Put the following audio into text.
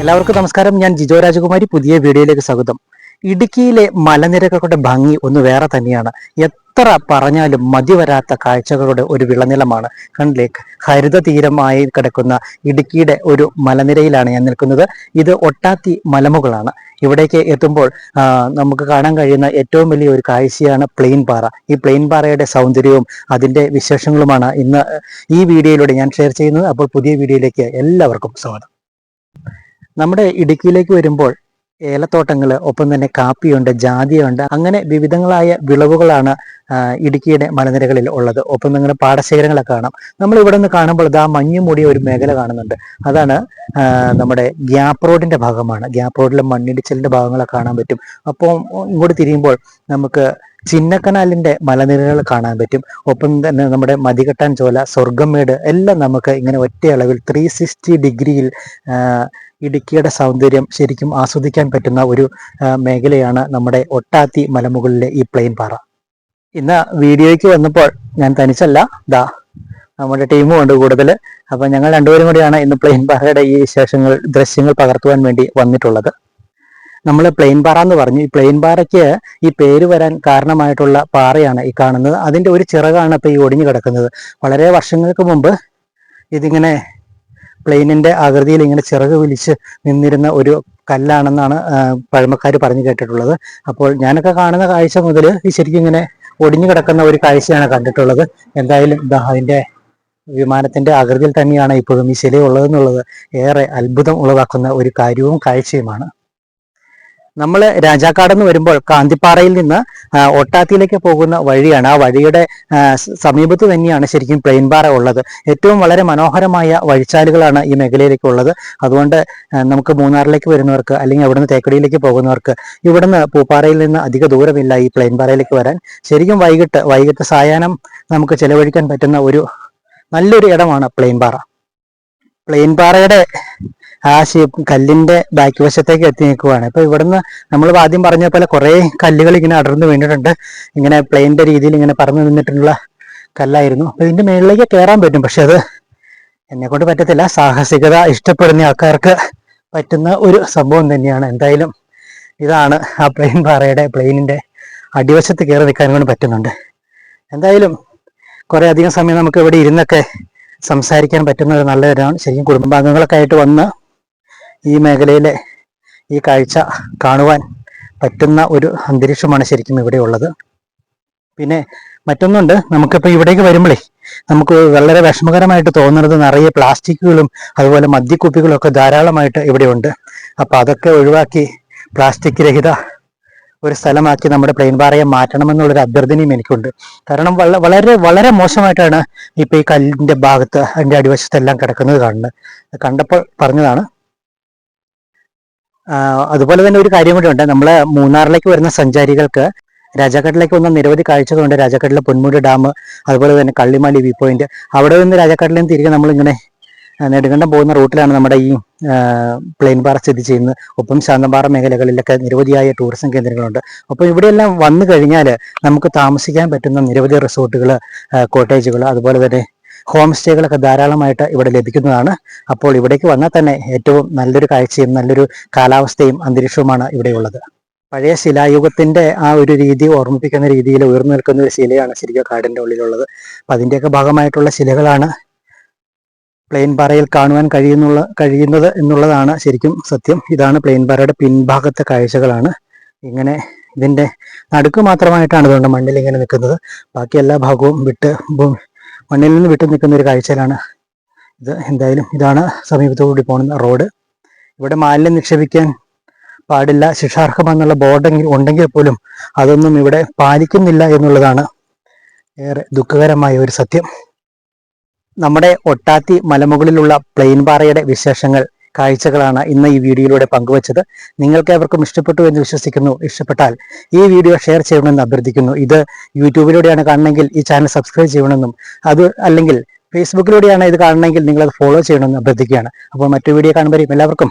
എല്ലാവർക്കും നമസ്കാരം. ഞാൻ ജിജോ രാജകുമാരി. പുതിയ വീഡിയോയിലേക്ക് സ്വാഗതം. ഇടുക്കിയിലെ മലനിരകളുടെ ഭംഗി ഒന്ന് വേറെ തന്നെയാണ്. എത്ര പറഞ്ഞാലും മതി വരാത്ത കാഴ്ചകളുടെ ഒരു വിളനിലമാണ്. കണ്ടില്ലേ? ഹരിത തീരമായി കിടക്കുന്ന ഇടുക്കിയുടെ ഒരു മലനിരയിലാണ് ഞാൻ നിൽക്കുന്നത്. ഇത് ഒട്ടാത്തി മലമുകളാണ്. ഇവിടേക്ക് എത്തുമ്പോൾ നമുക്ക് കാണാൻ കഴിയുന്ന ഏറ്റവും വലിയ ഒരു കാഴ്ചയാണ് പ്ലെയിൻ പാറ. ഈ പ്ലെയിൻ പാറയുടെ സൗന്ദര്യവും അതിന്റെ വിശേഷങ്ങളുമാണ് ഇന്ന് ഈ വീഡിയോയിലൂടെ ഞാൻ ഷെയർ ചെയ്യുന്നത്. അപ്പോൾ പുതിയ വീഡിയോയിലേക്ക് എല്ലാവർക്കും സ്വാഗതം. നമ്മുടെ ഇടുക്കിയിലേക്ക് വരുമ്പോൾ ഏലത്തോട്ടങ്ങൾ ഒപ്പം തന്നെ കാപ്പിയുണ്ട് ജാതിയുണ്ട് അങ്ങനെ വിവിധങ്ങളായ വിളവുകളാണ് ഇടുക്കിയുടെ മലനിരകളിൽ ഉള്ളത്. ഒപ്പം നിങ്ങൾ പാടശേഖരങ്ങളെ കാണാം. നമ്മൾ ഇവിടെ നിന്ന് കാണുമ്പോൾ ഇതാ മഞ്ഞു മൂടിയ ഒരു മേഖല കാണുന്നുണ്ട്. അതാണ് നമ്മുടെ ഗ്യാപ്പ് റോഡിന്റെ ഭാഗമാണ്. ഗ്യാപ്പ് റോഡിലെ മണ്ണിടിച്ചിലിന്റെ ഭാഗങ്ങളെ കാണാൻ പറ്റും. അപ്പോൾ ഇങ്ങോട്ട് തിരിയുമ്പോൾ നമുക്ക് ചിന്നക്കനാലിന്റെ മലനിരകൾ കാണാൻ പറ്റും. ഒപ്പം തന്നെ നമ്മുടെ മതികെട്ടാൻ ചോല സ്വർഗമേട് എല്ലാം നമുക്ക് ഇങ്ങനെ ഒറ്റ അളവിൽ ത്രീ സിക്സ്റ്റി ഡിഗ്രിയിൽ ഇടുക്കിയുടെ സൗന്ദര്യം ശരിക്കും ആസ്വദിക്കാൻ പറ്റുന്ന ഒരു മേഖലയാണ് നമ്മുടെ ഒട്ടാത്തി മലമുകളിലെ ഈ പ്ലെയിൻ പാറ. ഇന്ന് വീഡിയോയ്ക്ക് വന്നപ്പോൾ ഞാൻ തനിച്ചല്ല ദാ നമ്മുടെ ടീമും ഉണ്ട് കൂടുതൽ അപ്പം ഞങ്ങൾ രണ്ടുപേരും കൂടിയാണ് ഇന്ന് പ്ലെയിൻ പാറയുടെ ഈ വിശേഷങ്ങൾ ദൃശ്യങ്ങൾ പകർത്തുവാൻ വേണ്ടി വന്നിട്ടുള്ളത്. നമ്മൾ പ്ലെയിൻ പാറ എന്ന് പറഞ്ഞു ഈ പ്ലെയിൻ പാറയ്ക്ക് ഈ പേര് വരാൻ കാരണമായിട്ടുള്ള പാറയാണ് ഈ കാണുന്നത്. അതിന്റെ ഒരു ചിറകാണ് ഇപ്പോൾ ഈ ഒടിഞ്ഞു കിടക്കുന്നത്. വളരെ വർഷങ്ങൾക്ക് മുമ്പ് ഇതിങ്ങനെ പ്ലെയിനിന്റെ ആകൃതിയിൽ ഇങ്ങനെ ചിറക് വിളിച്ച് നിന്നിരുന്ന ഒരു കല്ലാണെന്നാണ് പഴമക്കാർ പറഞ്ഞു കേട്ടിട്ടുള്ളത്. അപ്പോൾ ഞാനൊക്കെ കാണുന്ന കാഴ്ച മുതൽ ഈ ശരിക്കും ഇങ്ങനെ ഒടിഞ്ഞു കിടക്കുന്ന ഒരു കാഴ്ചയാണ് കണ്ടിട്ടുള്ളത്. എന്തായാലും അതിന്റെ വിമാനത്തിന്റെ ആകൃതിയിൽ തന്നെയാണ് ഇപ്പോഴും ഈ ശിലയുള്ളതെന്നുള്ളത് ഏറെ അത്ഭുതം ഉളവാക്കുന്ന ഒരു കാര്യവും കാഴ്ചയുമാണ്. നമ്മൾ രാജാക്കാട് എന്ന് വരുമ്പോൾ കാന്തിപ്പാറയിൽ നിന്ന് ഒട്ടാത്തിയിലേക്ക് പോകുന്ന വഴിയാണ്. ആ വഴിയുടെ സമീപത്ത് തന്നെയാണ് ശരിക്കും പ്ലെയിൻ പാറ ഉള്ളത്. ഏറ്റവും വളരെ മനോഹരമായ വഴിച്ചാലുകളാണ് ഈ മേഖലയിലേക്ക് ഉള്ളത് അതുകൊണ്ട് നമുക്ക് മൂന്നാറിലേക്ക് വരുന്നവർക്ക് അല്ലെങ്കിൽ അവിടുന്ന് തേക്കടിയിലേക്ക് പോകുന്നവർക്ക് ഇവിടുന്ന് പൂപ്പാറയിൽ നിന്ന് അധിക ദൂരമില്ല ഈ പ്ലെയിൻ പാറയിലേക്ക് വരാൻ. ശരിക്കും വൈകിട്ട് വൈകിട്ട് സായാഹ്നം നമുക്ക് ചെലവഴിക്കാൻ പറ്റുന്ന ഒരു നല്ലൊരു ഇടമാണ് പ്ലെയിൻ പാറ പ്ലെയിൻ പാറയുടെ ആ ഷേപ്പ് കല്ലിന്റെ ബാക്ക് വശത്തേക്ക് എത്തി നിൽക്കുവാണ്. ഇപ്പൊ ഇവിടുന്ന് നമ്മൾ ആദ്യം പറഞ്ഞ പോലെ കുറെ കല്ലുകൾ ഇങ്ങനെ അടർന്നു വീണിട്ടുണ്ട്. ഇങ്ങനെ പ്ലെയിന്റെ രീതിയിൽ ഇങ്ങനെ പറന്നു നിന്നിട്ടുള്ള കല്ലായിരുന്നു. അപ്പൊ ഇതിന്റെ മേളിലേക്ക് കയറാൻ പറ്റും. പക്ഷെ അത് എന്നെ കൊണ്ട് പറ്റത്തില്ല. സാഹസികത ഇഷ്ടപ്പെടുന്ന ആൾക്കാർക്ക് പറ്റുന്ന ഒരു സംഭവം തന്നെയാണ്. എന്തായാലും ഇതാണ് ആ പ്ലെയിൻ പാറയുടെ പ്ലെയിനിന്റെ അടിവശത്ത് കയറി നിൽക്കാൻ കൊണ്ട് പറ്റുന്നുണ്ട്. എന്തായാലും കുറെ അധികം സമയം നമുക്ക് ഇവിടെ ഇരുന്നൊക്കെ സംസാരിക്കാൻ പറ്റുന്ന ഒരു നല്ല ഇതാണ്. ശരിക്കും കുടുംബാംഗങ്ങളൊക്കെ ആയിട്ട് വന്ന് ഈ മേഖലയിലെ ഈ കാഴ്ച കാണുവാൻ പറ്റുന്ന ഒരു അന്തരീക്ഷമാണ് ശരിക്കും ഇവിടെ ഉള്ളത്. പിന്നെ മറ്റൊന്നുണ്ട്. നമുക്കിപ്പോൾ ഇവിടേക്ക് വരുമ്പോഴേ നമുക്ക് വളരെ വിഷമകരമായിട്ട് തോന്നുന്നത് നിറയെ പ്ലാസ്റ്റിക്കുകളും അതുപോലെ മദ്യക്കുപ്പികളും ഒക്കെ ധാരാളമായിട്ട് ഇവിടെയുണ്ട്. അപ്പൊ അതൊക്കെ ഒഴിവാക്കി പ്ലാസ്റ്റിക് രഹിത ഒരു സ്ഥലമാക്കി നമ്മുടെ പ്ലെയിൻ പാറയെ മാറ്റണമെന്നുള്ളൊരു അഭ്യർത്ഥനയും എനിക്കുണ്ട്. കാരണം വളരെ വളരെ മോശമായിട്ടാണ് ഇപ്പോൾ ഈ കല്ലിന്റെ ഭാഗത്ത് അതിന്റെ അടിവശത്തെല്ലാം കിടക്കുന്നത് കാണുന്നത്. കണ്ടപ്പോൾ പറഞ്ഞതാണ് അതുപോലെ തന്നെ ഒരു കാര്യം കൂടി ഉണ്ട്. നമ്മൾ മൂന്നാറിലേക്ക് വരുന്ന സഞ്ചാരികൾക്ക് രാജാക്കാട്ടിലേക്ക് വന്ന നിരവധി കാഴ്ചകളുണ്ട്. രാജാക്കാട്ടിലെ പൊന്മുടി ഡാം അതുപോലെ തന്നെ കള്ളിമാലി വ്യൂ പോയിന്റ്. അവിടെ നിന്ന് രാജാക്കാട്ടിൽ നിന്ന് തിരികെ നമ്മൾ ഇങ്ങനെ നെടുങ്കണ്ടം പോകുന്ന റൂട്ടിലാണ് നമ്മുടെ ഈ പ്ലെയിൻ പാറ സ്ഥിതി ചെയ്യുന്നത്. ഒപ്പം ശാന്തമ്പാറ മേഖലകളിലൊക്കെ നിരവധിയായ ടൂറിസം കേന്ദ്രങ്ങളുണ്ട്. അപ്പോൾ ഇവിടെയെല്ലാം വന്നു കഴിഞ്ഞാൽ നമുക്ക് താമസിക്കാൻ പറ്റുന്ന നിരവധി റിസോർട്ടുകൾ കോട്ടേജുകൾ അതുപോലെ തന്നെ ഹോം സ്റ്റേകളൊക്കെ ധാരാളമായിട്ട് ഇവിടെ ലഭിക്കുന്നതാണ്. അപ്പോൾ ഇവിടേക്ക് വന്നാൽ തന്നെ ഏറ്റവും നല്ലൊരു കാഴ്ചയും നല്ലൊരു കാലാവസ്ഥയും അന്തരീക്ഷവുമാണ് ഇവിടെയുള്ളത്. പഴയ ശിലായുഗത്തിന്റെ ആ ഒരു രീതി ഓർമ്മിപ്പിക്കുന്ന രീതിയിൽ ഉയർന്നു നിൽക്കുന്ന ഒരു ശിലയാണ് ശരിക്കും കാടിന്റെ ഉള്ളിലുള്ളത്. അപ്പൊ അതിന്റെയൊക്കെ ഭാഗമായിട്ടുള്ള ശിലകളാണ് പ്ലെയിൻ പാറയിൽ കാണുവാൻ കഴിയുന്നുള്ള കഴിയുന്നത് എന്നുള്ളതാണ് ശരിക്കും സത്യം. ഇതാണ് പ്ലെയിൻ പാറയുടെ പിൻഭാഗത്തെ കാഴ്ചകളാണ്. ഇങ്ങനെ ഇതിന്റെ നടുക്ക് മാത്രമായിട്ടാണ് ഇതുകൊണ്ട് മണ്ണിൽ ഇങ്ങനെ നിൽക്കുന്നത്. ബാക്കി എല്ലാ ഭാഗവും വിട്ട് മണ്ണിൽ നിന്ന് വിട്ടു നിൽക്കുന്ന ഒരു കാഴ്ചയിലാണ്. ഇത് എന്തായാലും ഇതാണ് സമീപത്തോടുകൂടി പോകുന്ന റോഡ്. ഇവിടെ മാലിന്യം നിക്ഷേപിക്കാൻ പാടില്ല. ശിക്ഷാർഹമെന്നുള്ള ബോർഡെങ്കിൽ ഉണ്ടെങ്കിൽ പോലും അതൊന്നും ഇവിടെ പാലിക്കുന്നില്ല എന്നുള്ളതാണ് ഏറെ ദുഃഖകരമായ ഒരു സത്യം. നമ്മുടെ ഒട്ടാത്തി മലമുകളിലുള്ള പ്ലെയിൻ പാറയുടെ വിശേഷങ്ങൾ കാഴ്ചകളാണ് ഇന്ന് ഈ വീഡിയോയിലൂടെ പങ്കുവച്ചത്. നിങ്ങൾക്ക് എവർക്കും ഇഷ്ടപ്പെട്ടു എന്ന് വിശ്വസിക്കുന്നു. ഇഷ്ടപ്പെട്ടാൽ ഈ വീഡിയോ ഷെയർ ചെയ്യണമെന്ന് അഭ്യർത്ഥിക്കുന്നു. ഇത് യൂട്യൂബിലൂടെയാണ് കാണണമെങ്കിൽ ഈ ചാനൽ സബ്സ്ക്രൈബ് ചെയ്യണമെന്നും അത് അല്ലെങ്കിൽ ഫേസ്ബുക്കിലൂടെയാണ് ഇത് കാണണമെങ്കിൽ നിങ്ങൾ അത് ഫോളോ ചെയ്യണമെന്ന് അഭ്യർത്ഥിക്കുകയാണ്. അപ്പോൾ മറ്റു വീഡിയോ കാണുമ്പോഴേക്കും എല്ലാവർക്കും